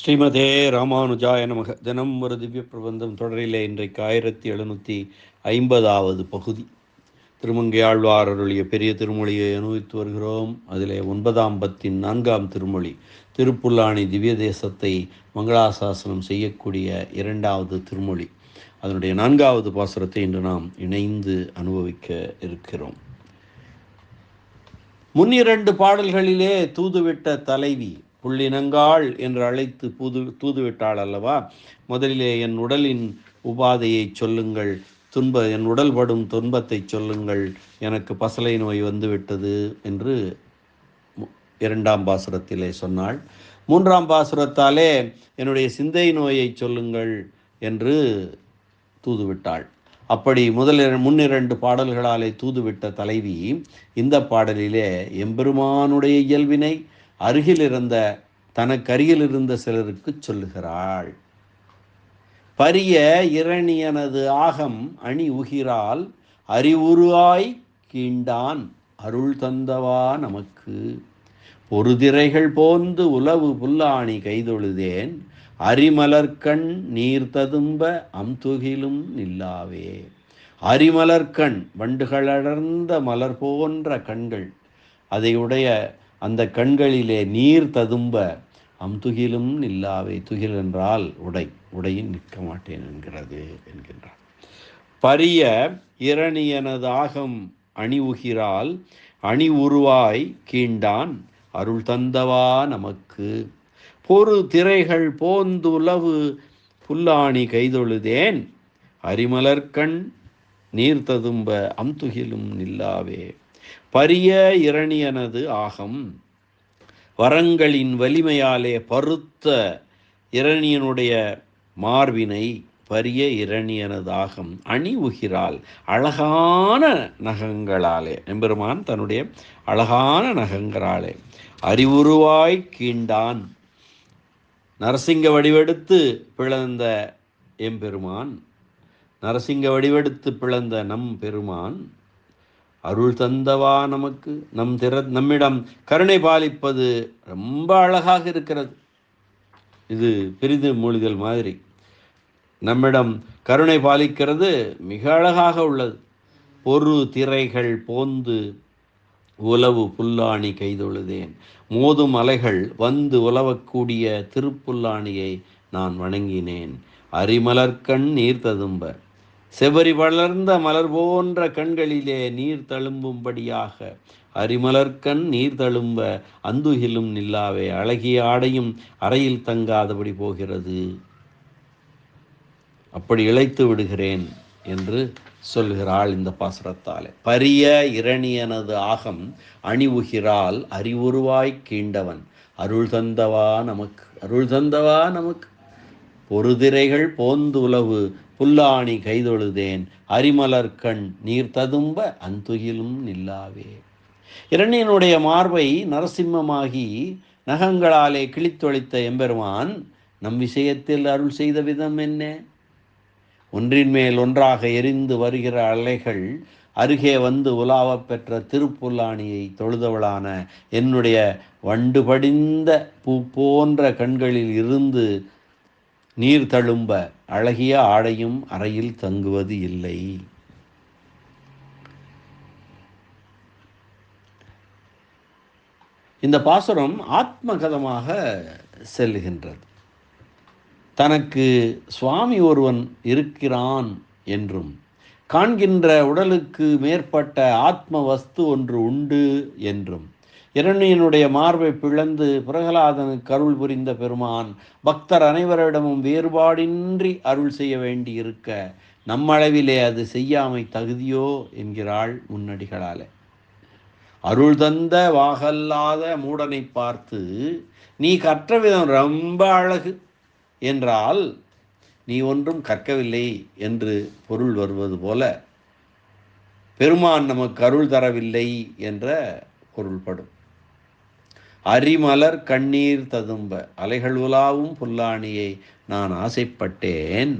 ஸ்ரீமதே ராமானுஜாய நமக. தினம் ஒரு திவ்ய பிரபந்தம் தொடரிலே இன்றைக்கு ஆயிரத்தி எழுநூற்றி ஐம்பதாவது பகுதி. திருமங்கையாழ்வார் அருளிய பெரிய திருமொழியை அனுபவித்து வருகிறோம். அதிலே ஒன்பதாம் பத்தின் நான்காம் திருமொழி திருப்புல்லாணி திவ்ய தேசத்தை மங்களாசாசனம் செய்யக்கூடிய இரண்டாவது திருமொழி. அதனுடைய நான்காவது பாசுரத்தை இன்று நாம் இணைந்து அனுபவிக்க இருக்கிறோம். முன்னிரண்டு பாடல்களிலே தூதுவிட்ட தலைவி புள்ளினங்காள் என்று அழைத்து புது தூதுவிட்டாள் அல்லவா? முதலிலே என் உடலின் உபாதையை சொல்லுங்கள். துன்ப என் உடல் படும் துன்பத்தை சொல்லுங்கள். எனக்கு பசலை நோய் வந்துவிட்டது என்று இரண்டாம் பாசுரத்திலே சொன்னாள். மூன்றாம் பாசுரத்தாலே என்னுடைய சிந்தை நோயை சொல்லுங்கள் என்று தூதுவிட்டாள். அப்படி முதல் முன்னிரண்டு பாடல்களாலே தூதுவிட்ட தலைவி இந்த பாடலிலே எம்பெருமானுடைய இயல்பினை அருகில் இருந்த தனக்கருகில் இருந்த சிலருக்கு சொல்லுகிறாள். பரிய இரணியனது ஆகம் அணி உகிரால் அறிவுருவாய் கீண்டான் அருள் தந்தவா நமக்கு. பொறுதிரைகள் போந்து உலவு புல்லாணி கைதொழுதேன் அரிமலர்கண் நீர் ததும்ப அம்துகிலும் நில்லாவே. அரிமலர்கண் வண்டுகளடர்ந்த மலர் போன்ற கண்கள் அதை உடைய அந்த கண்களிலே நீர் ததும்ப அம்துகிலும் நில்லாவே துகில் என்றால் உடை உடையின் நிற்க மாட்டேன் என்கிறது என்கின்றார். பரிய இரணியனது ஆகம் அணி அணி உருவாய் கீண்டான் அருள் தந்தவா நமக்கு. பொறு திரைகள் போந்துலவு புல்லாணி கைதொழுதேன். அரிமலர்கண் நீர் ததும்ப அம்துகிலும் நில்லாவே பரிய இரணியனது ஆகம். வரங்களின் வலிமையாலே பருத்த இரணியனுடைய மார்பினை பரிய இரணியனதாகம் அணி உகிறாள் அழகான நகங்களாலே எம்பெருமான் தன்னுடைய அழகான நகங்களாலே அறிவுருவாய் கீண்டான். நரசிங்க வடிவெடுத்து பிளந்த எம்பெருமான் நரசிங்க வடிவெடுத்து பிளந்த நம் பெருமான் அருள் தந்தவா நமக்கு. நம் திற நம்மிடம் கருணை பாலிப்பது ரொம்ப அழகாக இருக்கிறது. இது பெரிது மூலிதல் மாதிரி. நம்மிடம் கருணை பாலிக்கிறது மிக அழகாக உள்ளது. பொறு திரைகள் போந்து உலவு புல்லாணி கைதொழுதேன். மோதும் அலைகள் வந்து உலவக்கூடிய திருப்புல்லாணியை நான் வணங்கினேன். அரிமலர்கண் நீர் ததும்ப செவரி வளர்ந்த மலர் போன்ற கண்களிலே நீர் தழும்பும்படியாக அரிமலர்கண் நீர் தழும்ப அந்துகிலும் நில்லாவே அழகிய ஆடையும் அறையில் தங்காதபடி போகிறது. அப்படி இழைத்து விடுகிறேன் என்று சொல்கிறாள் இந்த பாசுரத்தாலே. பரிய இரணியனது ஆகம் அணிவுகிறாள் அறிவுருவாய் கீண்டவன். அருள் தந்தவா நமக்கு அருள் தந்தவா நமக்கு. பொறுதிரைகள் போந்து உலவு புல்லாணி கைதொழுதேன் அரிமலர்கண் நீர் ததும்ப அந்துகிலும் நில்லாவே. இரணியனுடைய மார்பை நரசிம்மமாகி நகங்களாலே கிழித்தொழித்த எம்பெருமான் நம் விஷயத்தில் அருள் செய்த விதம் என்ன? ஒன்றின் மேல் ஒன்றாக எரிந்து வருகிற அலைகள் அருகே வந்து உலாவப் பெற்ற திருப்புல்லாணியை தொழுதவளான என்னுடைய வண்டு படிந்த பூ போன்ற கண்களில் இருந்து நீர் தழும்ப அழகிய ஆடையும் அறையில் தங்குவது இல்லை. இந்த பாசுரம் ஆத்மகதமாக செல்லுகின்றது தனக்கு சுவாமி ஒருவன் இருக்கிறான் என்றும் காண்கின்ற உடலுக்கு மேற்பட்ட ஆத்ம வஸ்து ஒன்று உண்டு என்றும் இரணியனுடைய மார்பை பிளந்து பிரகலாதனுக்கு அருள் புரிந்த பெருமான் பக்தர் அனைவரிடமும் வேறுபாடின்றி அருள் செய்ய வேண்டியிருக்க நம்மளவிலே அது செய்யாமை தகுதியோ என்கிறாள் முன்னடிகளாலே. அருள் தந்த வாகல்லாத மூடனை பார்த்து நீ கற்ற விதம் ரொம்ப அழகு. என்றால் நீ ஒன்றும் கற்கவில்லை என்று பொருள் வருவது போல பெருமான் நமக்கு அருள் தரவில்லை என்ற பொருள்படும். அரிமலர் கண்ணீர் ததும்ப அலைகள் உலாவும் புல்லாணியை நான் ஆசைப்பட்டேன்.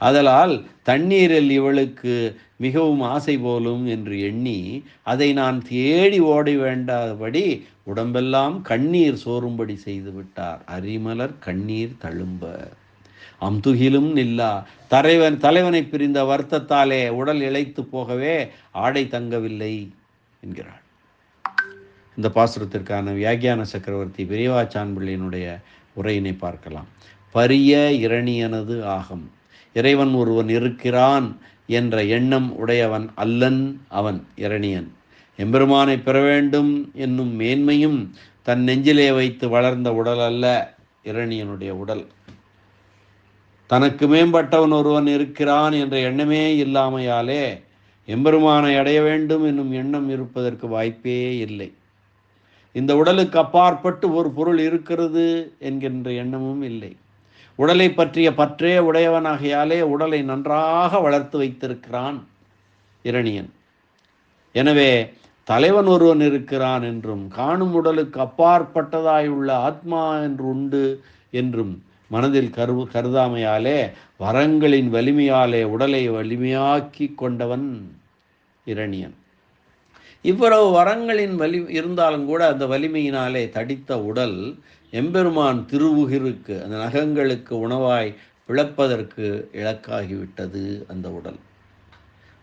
அதலால் தண்ணீரில் இவளுக்கு மிகவும் ஆசை போலும் என்று எண்ணி அதை நான் தேடி ஓடி வேண்டாதபடி உடம்பெல்லாம் கண்ணீர் சோறும்படி செய்து விட்டார். அரிமலர் கண்ணீர் தழும்ப. அம்துகிலும் நில்லா. தலைவன் தலைவனை பிரிந்த வருத்தத்தாலே உடல் இழைத்து போகவே ஆடை தங்கவில்லை என்கிறாள். இந்த பாசுரத்திற்கான வியாகியான சக்கரவர்த்தி பெரியவா சான்பிள்ளையினுடைய உரையினை பார்க்கலாம். பரிய இரணியனது ஆகும். இறைவன் ஒருவன் இருக்கிறான் என்ற எண்ணம் உடையவன் அல்லன் அவன் இரணியன். எம்பெருமானை பெற வேண்டும் என்னும் மேன்மையும் தன் நெஞ்சிலே வைத்து வளர்ந்த உடல் அல்ல இரணியனுடைய உடல். தனக்கு மேம்பட்டவன் ஒருவன் இருக்கிறான் என்ற எண்ணமே இல்லாமையாலே எம்பெருமானை அடைய வேண்டும் என்னும் எண்ணம் இருப்பதற்கு வாய்ப்பே இல்லை. இந்த உடலுக்கு அப்பாற்பட்டு ஒரு பொருள் இருக்கிறது என்கின்ற எண்ணமும் இல்லை. உடலை பற்றிய பற்றே உடையவனாகையாலே உடலை நன்றாக வளர்த்து வைத்திருக்கிறான் இரணியன். எனவே தலைவன் ஒருவன் இருக்கிறான் என்றும் காணும் உடலுக்கு அப்பாற்பட்டதாயுள்ள ஆத்மா என்று உண்டு என்றும் மனதில் கரு கருதாமையாலே வரங்களின் வலிமையாலே உடலை வலிமையாக்கி கொண்டவன் இரணியன். இவ்வளவு வரங்களின் வலி இருந்தாலும் கூட அந்த வலிமையினாலே தடித்த உடல் எம்பெருமான் திருவுகிருக்கு அந்த நகங்களுக்கு உணவாய் பிளப்பதற்கு இலக்காகிவிட்டது அந்த உடல்.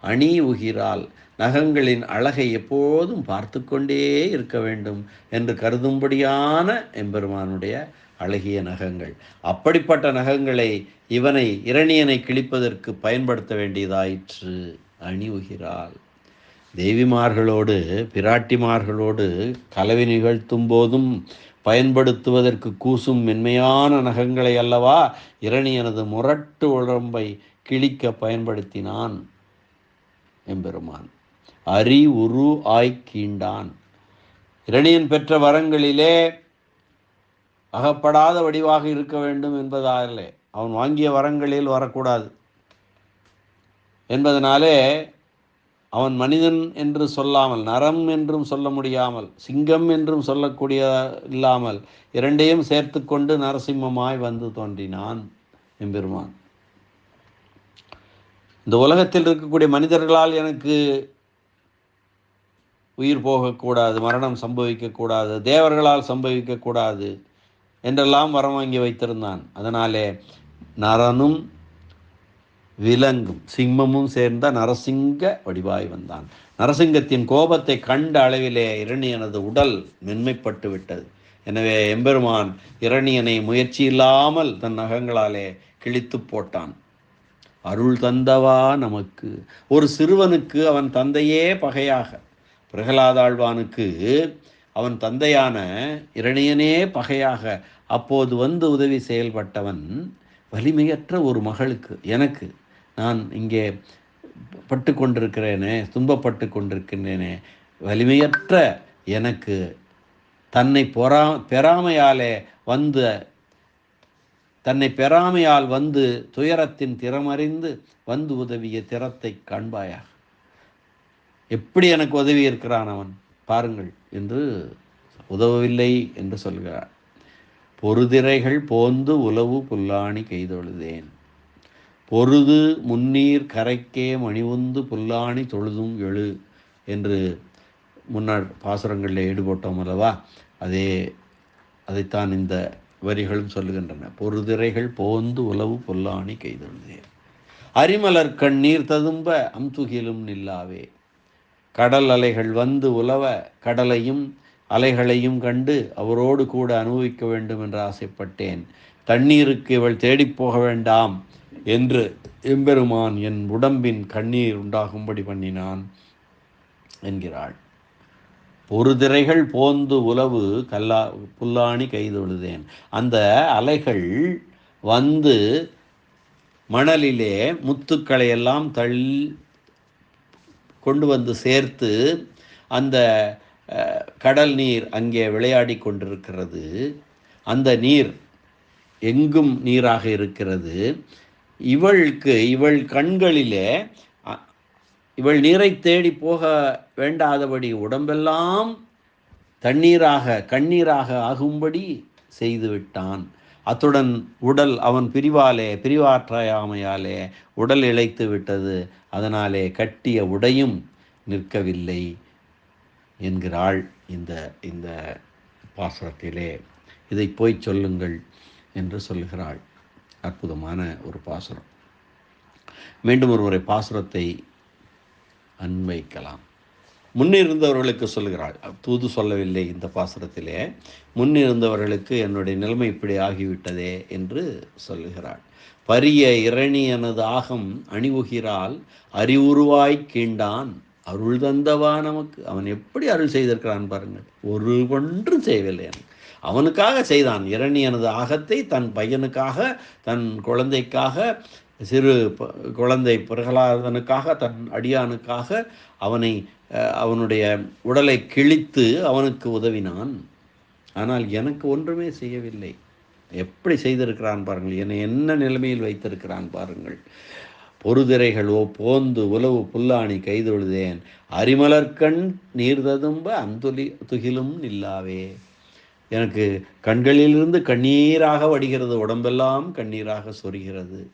அணி உகிரால் நகங்களின் அழகை எப்போதும் பார்த்து கொண்டே இருக்க வேண்டும் என்று கருதும்படியான எம்பெருமானுடைய அழகிய நகங்கள். அப்படிப்பட்ட நகங்களை இவனை இரணியனை கிழிப்பதற்கு பயன்படுத்த வேண்டியதாயிற்று. அணி உகிரால். தேவிமார்களோடு பிராட்டிமார்களோடு கலவி நிகழ்த்தும் போதும் பயன்படுத்துவதற்கு கூசும் மென்மையான நகங்களை அல்லவா இரணியனது முரட்டு உடம்பை கிழிக்க பயன்படுத்தினான் எம்பெருமான். அரி உரு ஆய் கீண்டான். இரணியன் பெற்ற வரங்களிலே அகப்படாத வடிவாக இருக்க வேண்டும் என்பதாலே அவன் வாங்கிய வரங்களில் வரக்கூடாது. என்பதனாலே அவன் மனிதன் என்று சொல்லாமல் நரம் என்றும் சொல்ல முடியாமல் சிங்கம் என்றும் சொல்லக்கூடிய இல்லாமல் இரண்டையும் சேர்த்து கொண்டு நரசிம்மமாய் வந்து தோன்றினான் எம்பெருமான். இந்த உலகத்தில் இருக்கக்கூடிய மனிதர்களால் எனக்கு உயிர் போகக்கூடாது மரணம் சம்பவிக்கக்கூடாது தேவர்களால் சம்பவிக்கக்கூடாது என்றெல்லாம் வரம் வாங்கி வைத்திருந்தான். அதனாலே நரனும் விலங்கும். சிம்மமும் சேர்ந்த நரசிங்க வடிவாய் வந்தான். நரசிங்கத்தின் கோபத்தை கண்ட அளவிலே இரணியனது உடல் மென்மைப்பட்டு விட்டது. எனவே எம்பெருமான் இரணியனை முயற்சி இல்லாமல் தன் நகங்களாலே கிழித்து போட்டான். அருள் தந்தவா நமக்கு? ஒரு சிறுவனுக்கு அவன் தந்தையே பகையாக. பிரகலாதாழ்வானுக்கு அவன் தந்தையான இரணியனே பகையாக. அப்போது வந்து உதவி செயல்பட்டவன் வலிமையற்ற ஒரு மகளுக்கு எனக்கு. நான் இங்கே பட்டு கொண்டிருக்கிறேனே துன்பப்பட்டு கொண்டிருக்கின்றேனே வலிமையற்ற எனக்கு தன்னை பொறா பெறாமையாலே வந்து தன்னை பெறாமையால் வந்து துயரத்தின் திறமறிந்து வந்து உதவிய திறத்தை காண்பாயாக. எப்படி எனக்கு உதவி இருக்கிறான் அவன்? பாருங்கள் என்று உதவவில்லை என்று சொல்கிறார். பொறுதிரைகள் போந்து உளவு புல்லாணி கைதொழுதேன் பொருது முன்னீர் கரைக்கே மணிவுந்து புல்லாணி தொழுதும் எழு என்று முன்னாள் பாசுரங்களில் ஈடுபட்டோம் அல்லவா? அதே அதைத்தான் இந்த வரிகளும் சொல்லுகின்றன. பொருதிரைகள் போந்து உளவு பொல்லாணி கைதொழுதே அரிமலர் கண்ணீர் ததும்ப அம்துகிலும் நில்லாவே. கடல் அலைகள் வந்து உலவ கடலையும் அலைகளையும் கண்டு அவரோடு கூட அனுபவிக்க வேண்டும் என்று ஆசைப்பட்டேன். தண்ணீருக்கு இவள் தேடிப் போக வேண்டாம். என்று எம்பெருமான் என் உடம்பின் கண்ணீர் உண்டாகும்படி பண்ணினான் என்கிறாள். ஒரு திரைகள் போந்து உலவு கல்லா புல்லாணி கைதொழுதேன் அந்த அலைகள் வந்து மணலிலே முத்துக்களை எல்லாம் தள் கொண்டு வந்து சேர்த்து அந்த அஹ், கடல் நீர் அங்கே விளையாடி கொண்டிருக்கிறது. அந்த நீர் எங்கும் நீராக இருக்கிறது. இவளுக்கு இவள் கண்களிலே இவள் நீரை தேடி போக வேண்டாதபடி உடம்பெல்லாம் தண்ணீராக கண்ணீராக ஆகும்படி செய்து விட்டான். அத்துடன் உடல் அவன் பிரிவாலே பிரிவாற்றாமையாலே உடல் இழைத்து விட்டது. அதனாலே கட்டிய உடையும் நிற்கவில்லை என்கிறாள் இந்த இந்த பாசுரத்திலே. இதை போய் சொல்லுங்கள் என்று சொல்லுகிறாள். அற்புதமான ஒரு பாசுரம். மீண்டும் ஒருவரை பாசுரத்தை அன்வைக்கலாம். முன்னிருந்தவர்களுக்கு சொல்கிறாள் தூது சொல்லவில்லை இந்த பாசுரத்திலே. முன்னிருந்தவர்களுக்கு என்னுடைய நிலைமை இப்படி ஆகிவிட்டதே என்று சொல்லுகிறாள். பரிய இரணி எனது ஆகம் அணிவுகிறால் அறிவுருவாய் கீண்டான் அருள் தந்தவா நமக்கு. அவன் எப்படி அருள் செய்திருக்கிறான் பாருங்கள். ஒரு ஒன்றும் செய்யவில்லை எனக்கு அவனுக்காக செய்தான். இரணியனது ஆகத்தை தன் பையனுக்காக தன் குழந்தைக்காக சிறு ப- குழந்தை பிரகலாதனுக்காக தன் அடியானுக்காக அவனை அவனுடைய உடலை கிழித்து அவனுக்கு உதவினான். ஆனால் எனக்கு ஒன்றுமே செய்யவில்லை. எப்படி செய்திருக்கிறான் பாருங்கள். என்னை என்ன நிலைமையில் வைத்திருக்கிறான் பாருங்கள். பொறுதிரைகளோ போந்து உலவு புல்லாணி கைதொழுதேன். அரிமலர்கண் நீர் ததும்ப அந்துலி துகிலும் நில்லாவே. எனக்கு கண்களிலிருந்து கண்ணீராக வடிகிறது உடம்பெல்லாம் கண்ணீராக சொரிகிறது.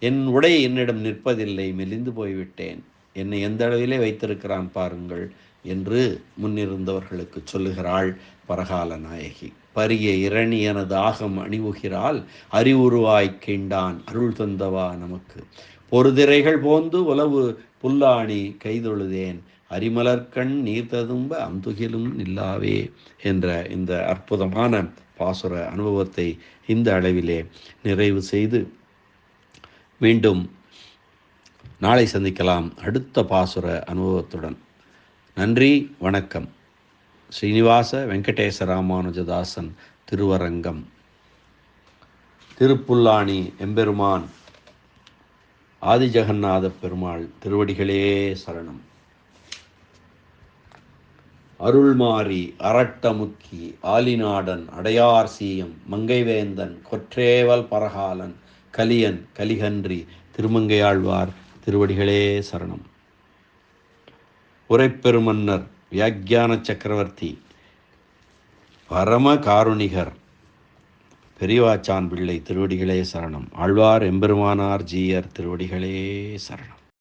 என் உடை என்னிடம் நிற்பதில்லை மெலிந்து போய்விட்டேன். என்னை எந்த அளவிலே வைத்திருக்கிறான் பாருங்கள் என்று முன்னிருந்தவர்களுக்கு சொல்லுகிறாள் பரகால நாயகி. பரிய இரணி எனது ஆகம் அணிவுகிறாள் அறிவுருவாய் கீண்டான் அருள் தந்தவா நமக்கு. பொறுதிரைகள் போந்து உளவு புல்லாணி கைதொழுதேன் அரிமலர்கண் நீர் ததும்ப அந்துகிலும் நில்லாவே என்ற இந்த அற்புதமான பாசுர அனுபவத்தை இந்த அளவிலே நிறைவு செய்து மீண்டும் நாளை சந்திக்கலாம் அடுத்த பாசுர அனுபவத்துடன். நன்றி வணக்கம். ஸ்ரீனிவாச வெங்கடேச ராமானுஜதாசன் திருவரங்கம். திருப்புல்லாணி எம்பெருமான் ஆதிஜெகநாத பெருமாள் திருவடிகளே சரணம். அருள்மாரி அரட்டமுக்கி ஆலிநாடன் அடையார் சீயம் மங்கைவேந்தன் கொற்றேவல் பரகாலன் கலியன் கலிகன்றி திருமங்கையாழ்வார் திருவடிகளே சரணம். உரைப்பெருமன்னர் வியாக்கியான சக்கரவர்த்தி பரம காருணிகர் பெரியவாச்சான் பிள்ளை திருவடிகளே சரணம். ஆழ்வார் எம்பெருமானார் ஜீயர் திருவடிகளே சரணம்.